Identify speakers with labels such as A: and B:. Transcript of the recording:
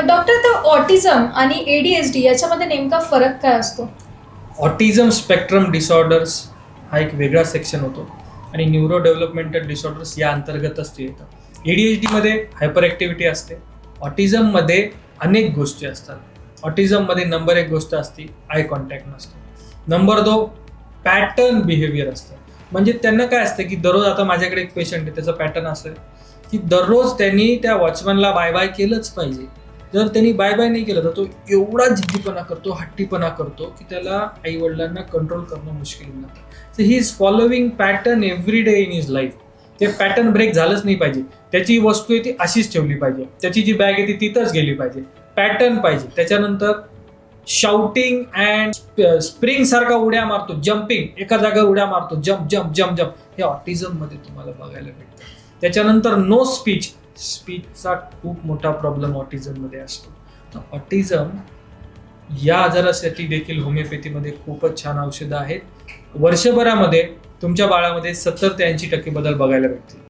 A: Doctor तर autism आणि ADHD याच्यामध्ये नेमका फरक काय असतो?
B: ऑटिझम स्पेक्ट्रम डिसऑर्डर्स हा एक वेगळा सेक्शन होतो. आणि न्यूरो डेव्हलपमेंटल डिसऑर्डर्स या अंतर्गतच ते येतं. ए डी एच डीमध्ये हायपर ॲक्टिव्हिटी असते. ऑटिझममध्ये अनेक गोष्टी असतात. ऑटिझममध्ये नंबर एक गोष्ट असते आय कॉन्टॅक्ट नसतो. नंबर दो पॅटर्न बिहेवियर असतं. म्हणजे त्यांना काय असतं की दररोज आता माझ्याकडे एक पेशंट आहे त्याचं पॅटर्न असं आहे की दररोज त्यांनी त्या वॉचमॅनला बाय बाय केलंच पाहिजे. जर त्यांनी बाय बाय नाही केलं तर तो एवढा जिद्दीपणा करतो हट्टीपणा करतो की त्याला आई वडिलांना कंट्रोल करणं मुश्किल होऊन जातं. So he is following pattern every day in his life ते पॅटर्न ब्रेक झालंच नाही पाहिजे. त्याची वस्तू आहे ती अशीच ठेवली पाहिजे. त्याची जी बॅग आहे ती तिथंच गेली पाहिजे. पॅटर्न पाहिजे. त्याच्यानंतर शाउटिंग अँड स्प्रिंग सारखा उड्या मारतो. जम्पिंग एका जागेवर उड्या मारतो. जम्प जम्प जम्प जम्प हे ऑटिझममध्ये तुम्हाला बघायला भेटतं. त्याच्यानंतर नो स्पीच स्पीचचा खूप मोठा प्रॉब्लेम ऑटिझममध्ये असतो. तर ऑटिझम या आजारासाठी देखील होमिओपॅथीमध्ये खूपच छान औषधं आहेत. वर्षभरामध्ये तुमच्या बाळामध्ये सत्तर ते ऐंशी टक्के बदल बघायला भेटतील.